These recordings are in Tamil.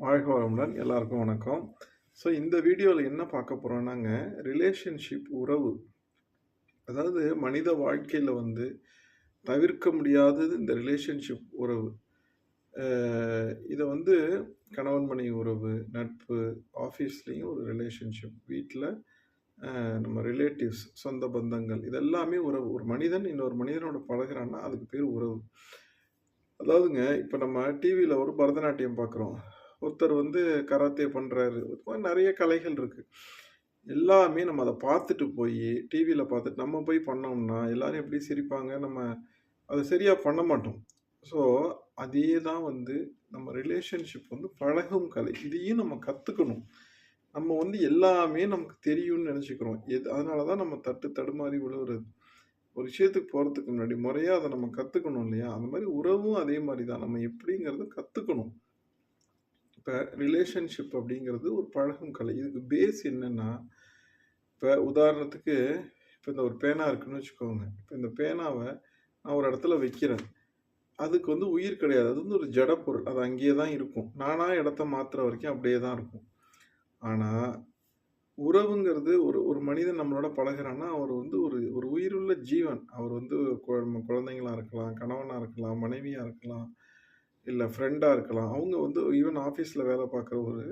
வாழ்க வளமுடன் எல்லாருக்கும் வணக்கம். ஸோ இந்த வீடியோவில் என்ன பார்க்க போகிறோம்னாங்க ரிலேஷன்ஷிப் உறவு. அதாவது மனித வாழ்க்கையில் வந்து தவிர்க்க முடியாதது இந்த ரிலேஷன்ஷிப் உறவு. இதை வந்து கணவன் மனைவி உறவு நட்பு ஆஃபீஸ்லேயும் ஒரு ரிலேஷன்ஷிப் வீட்டில் நம்ம ரிலேட்டிவ்ஸ் சொந்த பந்தங்கள் இதெல்லாமே உறவு. ஒரு மனிதன் இன்னொரு மனிதனோட பழகுறான்னா அதுக்கு பேர் உறவு. அதாவதுங்க இப்போ நம்ம டிவியில் ஒரு பரதநாட்டியம் பார்க்குறோம் ஒருத்தர் வந்து கராத்தே பண்ணுறாரு நிறைய கலைகள் இருக்குது எல்லாமே நம்ம அதை பார்த்துட்டு போய் டிவியில் பார்த்துட்டு நம்ம போய் பண்ணோம்னா எல்லாரும் எப்படி சிரிப்பாங்க? நம்ம அதை சரியாக பண்ண மாட்டோம். ஸோ அதே தான் வந்து நம்ம ரிலேஷன்ஷிப் வந்து பழகும் கலை. இதையும் நம்ம கற்றுக்கணும் நம்ம வந்து எல்லாமே நமக்கு தெரியும்னு நினச்சிக்கிறோம். எது அதனால தான் நம்ம தட்டு தடுமாறி விழுவுறது ஒரு விஷயத்துக்கு போகிறதுக்கு முன்னாடி முறையாக அதை நம்ம கற்றுக்கணும் இல்லையா? அந்த மாதிரி உறவும் அதே மாதிரி தான். நம்ம எப்படிங்கிறத கற்றுக்கணும் இப்போ ரிலேஷன்ஷிப் அப்படிங்கிறது ஒரு பழகும் கலை. இதுக்கு பேஸ் என்னென்னா இப்போ உதாரணத்துக்கு இப்போ இந்த ஒரு பேனா இருக்குன்னு வச்சுக்கோங்க. இப்போ இந்த பேனாவை நான் ஒரு இடத்துல வைக்கிறேன். அதுக்கு வந்து உயிர் கிடையாது. அது வந்து ஒரு ஜடப்பொருள் அது அங்கேயே தான் இருக்கும். நானாக இடத்த மாற்றுற வரைக்கும் அப்படியே தான் இருக்கும். ஆனால் உறவுங்கிறது ஒரு ஒரு மனிதன் நம்மளோட பழகுறான்னா அவர் வந்து ஒரு ஒரு உயிருள்ள ஜீவன். அவர் வந்து கு- குழந்தைங்களா இருக்கலாம் கணவனாக இருக்கலாம் மனைவியாக இருக்கலாம். இல்லை ஃப்ரெண்டாக இருக்கலாம். அவங்க வந்து ஈவன் ஆஃபீஸில் வேலை பார்க்குற ஒரு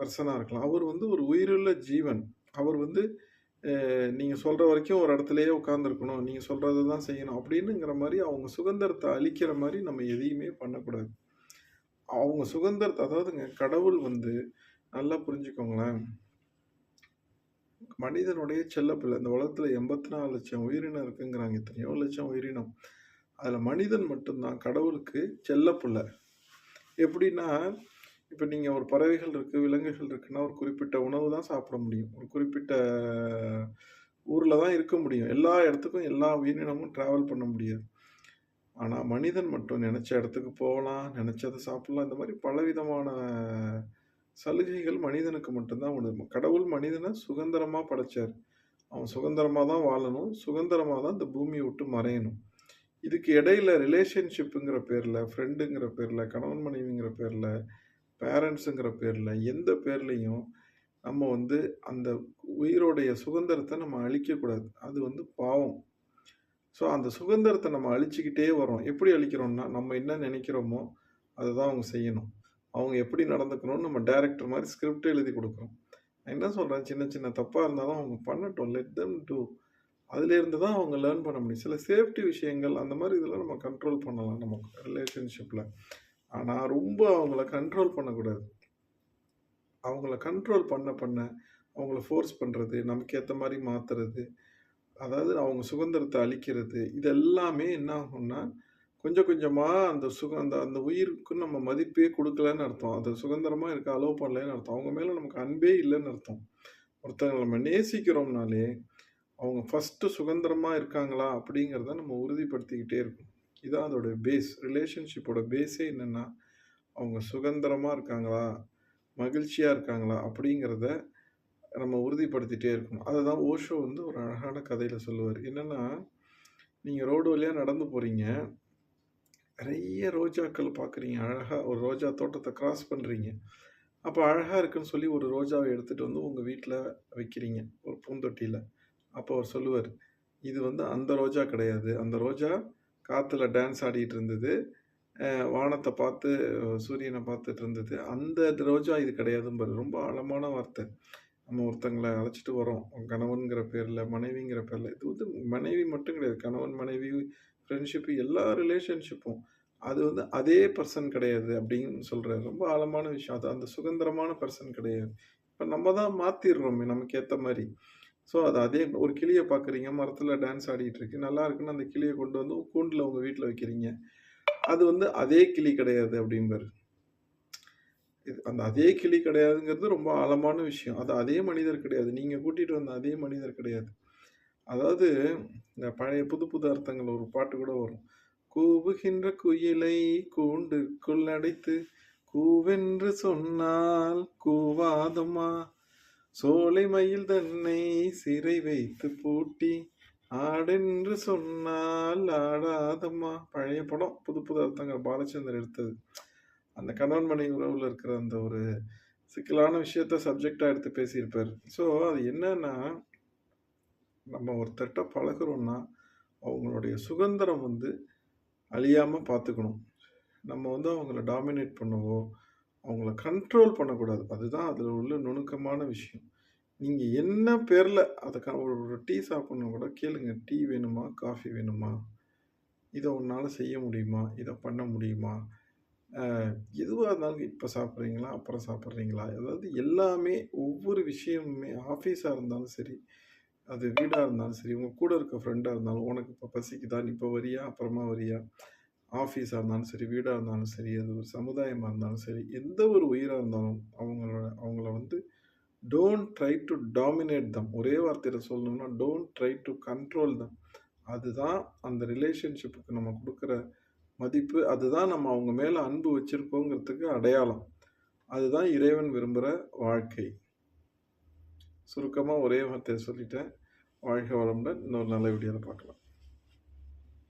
பர்சனாக இருக்கலாம். அவர் வந்து ஒரு உயிருள்ள ஜீவன். அவர் வந்து நீங்கள் சொல்கிற வரைக்கும் ஒரு இடத்துலையே உட்காந்துருக்கணும் நீங்கள் சொல்கிறத தான் செய்யணும். அப்படின்னுங்கிற மாதிரி அவங்க சுதந்திரத்தை அழிக்கிற மாதிரி நம்ம எதையுமே பண்ணக்கூடாது. அவங்க சுதந்திரத்தை அதாவதுங்க கடவுள் வந்து நல்லா புரிஞ்சுக்கோங்களேன். மனிதனுடைய செல்லப்பிள்ளை இந்த உலகத்தில் எண்பத்தி நாலு லட்சம் உயிரினம் இருக்குங்கிறாங்க. எத்தனையோ லட்சம் உயிரினம். அதில் மனிதன் மட்டும்தான் கடவுளுக்கு செல்லப்பிள்ளை எப்படின்னா இப்போ நீங்கள் ஒரு பறவைகள் இருக்குது விலங்குகள் இருக்குன்னா ஒரு குறிப்பிட்ட உணவு தான் சாப்பிட முடியும். ஒரு குறிப்பிட்ட ஊரில் தான் இருக்க முடியும். எல்லா இடத்துக்கும் எல்லா உயிரினமும் ட்ராவல் பண்ண முடியாது. ஆனால் மனிதன் மட்டும் நினச்ச இடத்துக்கு போகலாம் நினச்சதை சாப்பிட்லாம் இந்த மாதிரி பலவிதமான சலுகைகள் மனிதனுக்கு மட்டும்தான் உண்டு. கடவுள் மனிதனை சுதந்திரமாக படைச்சார். அவன் சுதந்திரமாக தான் வாழணும் சுதந்திரமாக தான் இந்த பூமியை விட்டு மறையணும். இதுக்கு இடையில ரிலேஷன்ஷிப்புங்கிற பேரில் ஃப்ரெண்டுங்கிற பேரில் கணவன் மனைவிங்கிற பேரில் பேரண்ட்ஸுங்கிற பேரில் எந்த பேர்லேயும் நம்ம வந்து அந்த உயிரோடைய சுதந்திரத்தை நம்ம அழிக்கக்கூடாது. அது வந்து பாவம். ஸோ அந்த சுதந்திரத்தை நம்ம அழிச்சிக்கிட்டே வரோம் எப்படி அழிக்கிறோம்னா நம்ம என்ன நினைக்கிறோமோ அதை தான் அவங்க செய்யணும். அவங்க எப்படி நடந்துக்கணும்னு நம்ம டைரக்டர் மாதிரி ஸ்கிரிப்ட் எழுதி கொடுக்குறோம் நான் என்ன சொல்கிறேன் சின்ன சின்ன தப்பாக இருந்தாலும் அவங்க பண்ணட்டும். லெட் தம் டூ அதுலேருந்து தான் அவங்க லேர்ன் பண்ண முடியும். சில சேஃப்டி விஷயங்கள் அந்த மாதிரி இதெல்லாம் நம்ம கண்ட்ரோல் பண்ணலாம் நம்ம ரிலேஷன்ஷிப்பில் ஆனால் ரொம்ப அவங்கள கண்ட்ரோல் பண்ணக்கூடாது. அவங்கள கண்ட்ரோல் பண்ண பண்ண அவங்கள ஃபோர்ஸ் பண்ணுறது நமக்கு ஏற்ற மாதிரி மாற்றுறது அதாவது அவங்க சுதந்திரத்தை அழிக்கிறது இது எல்லாமே என்ன ஆகும்னா கொஞ்சம் கொஞ்சமாக அந்த சுக அந்த அந்த உயிருக்கு நம்ம மதிப்பே கொடுக்கலன்னு அர்த்தம். அது சுதந்திரமாக இருக்க அலோவ் பண்ணலன்னு அர்த்தம். அவங்க மேலே நமக்கு அன்பே இல்லைன்னு அர்த்தம். ஒருத்தங்களை நம்ம நேசிக்கிறோம்னாலே அவங்க ஃபஸ்ட்டு சுதந்திரமாக இருக்காங்களா அப்படிங்கிறத நம்ம உறுதிப்படுத்திக்கிட்டே இருக்கணும் இதான் அதோட பேஸ் ரிலேஷன்ஷிப்போட பேஸே என்னென்னா அவங்க சுதந்திரமாக இருக்காங்களா மகிழ்ச்சியாக இருக்காங்களா அப்படிங்கிறத நம்ம உறுதிப்படுத்திகிட்டே இருக்கணும். அதை தான் ஓஷோ வந்து ஒரு அழகான கதையில் சொல்லுவார். என்னென்னா நீங்கள் ரோடு வழியாக நடந்து போகிறீங்க நிறைய ரோஜாக்கள் பார்க்குறீங்க அழகாக ஒரு ரோஜா தோட்டத்தை க்ராஸ் பண்ணுறீங்க அப்போ அழகாக இருக்குன்னு சொல்லி ஒரு ரோஜாவை எடுத்துகிட்டு வந்து உங்கள் வீட்டில் வைக்கிறீங்க. ஒரு பூந்தொட்டியில். அப்போ அவர் சொல்லுவார் இது வந்து அந்த ரோஜா கிடையாது. அந்த ரோஜா காற்றுல டான்ஸ் ஆடிட்டு இருந்தது. வானத்தை பார்த்து சூரியனை பார்த்துட்டு இருந்தது. அந்த ரோஜா இது கிடையாதும்பாரு ரொம்ப ஆழமான வார்த்தை. நம்ம ஒருத்தங்களை அழைச்சிட்டு வரோம் கணவன்கிற பேரில் மனைவிங்கிற பேரில். இது வந்து மனைவி மட்டும் கிடையாது. கணவன் மனைவி ஃப்ரெண்ட்ஷிப்பு எல்லா ரிலேஷன்ஷிப்பும் அது வந்து அதே பர்சன் கிடையாது அப்படின்னு சொல்கிறார் ரொம்ப ஆழமான விஷயம். அது அந்த சுதந்திரமான பர்சன் கிடையாது. இப்போ நம்ம தான் மாற்றிடுறோமே நமக்கு ஏற்ற மாதிரி. ஸோ அது அதே ஒரு கிளியை பார்க்குறீங்க மரத்தில் டான்ஸ் ஆடிட்டு இருக்கு நல்லா இருக்குன்னு அந்த கிளியை கொண்டு வந்து கூண்டில் உங்கள் வீட்டில் வைக்கிறீங்க. அது வந்து அதே கிளி கிடையாது அப்படிம்பாரு. இது அந்த அதே கிளி கிடையாதுங்கிறது ரொம்ப ஆழமான விஷயம். அது அதே மனிதர் கிடையாது. நீங்கள் கூட்டிகிட்டு வந்த அதே மனிதர் கிடையாது. அதாவது இந்த பழைய புது புது அர்த்தங்கள் ஒரு பாட்டு கூட வரும். கூவுகின்ற குயிலை கூண்டுக்குள் அடைத்து கூவென்று சொன்னால் கூவாதம்மா சோலை மயில் தன்னை சிறை வைத்து பூட்டி ஆடென்று சொன்னால் ஆடாதம்மா. பழைய படம் புது புது அர்த்தங்கள் பாலச்சந்தர் எடுத்தது. அந்த கணவன் மனைவி உறவில் இருக்கிற அந்த ஒரு சிக்கலான விஷயத்த சப்ஜெக்டாக எடுத்து பேசியிருப்பார். ஸோ அது என்னன்னா நம்ம ஒருத்தட்ட பழகுறோம்னா, அவங்களுடைய சுதந்திரம் வந்து அழியாமல் பார்த்துக்கணும். நம்ம வந்து அவங்கள டாமினேட் பண்ணவோ, அவங்கள கண்ட்ரோல் பண்ணக்கூடாது. அதுதான் அதில் உள்ள நுணுக்கமான விஷயம். நீங்கள் என்ன பேரில் அதுக்கான ஒரு ஒரு டீ சாப்பிட்ணும் கூட கேளுங்க. டீ வேணுமா? காஃபி வேணுமா? இதை உன்னால் செய்ய முடியுமா? இதை பண்ண முடியுமா? எதுவாக இருந்தாலும் இப்போ சாப்பிட்றீங்களா அப்புறம் சாப்பிட்றீங்களா அதாவது எல்லாமே ஒவ்வொரு விஷயமுமே ஆஃபீஸாக இருந்தாலும் சரி, அது வீடாக இருந்தாலும் சரி, உங்கள் கூட இருக்க ஃப்ரெண்டாக இருந்தாலும், உனக்கு இப்போ பசிக்குதா? நீ வரியா? அப்புறமா வரியா? ஆஃபீஸாக இருந்தாலும் சரி, வீடாக இருந்தாலும் சரி, அது ஒரு சமுதாயமாக இருந்தாலும் சரி, எந்த ஒரு உயிராக இருந்தாலும் அவங்களோட அவங்கள வந்து don't try to dominate them ஒரே வார்த்தையில் சொல்லணும்னா, don't try to control them அதுதான் அந்த ரிலேஷன்ஷிப்புக்கு நம்ம கொடுக்குற மதிப்பு. அதுதான் நம்ம அவங்க மேலே அன்பு வச்சுருக்கோங்கிறதுக்கு அடையாளம். அதுதான் இறைவன் விரும்புகிற வாழ்க்கை. சுருக்கமாக ஒரே வார்த்தையை சொல்லிட்டேன். வாழ்க வளமுடன். இன்னொரு நல்ல வீடியோவில் பார்க்கலாம்.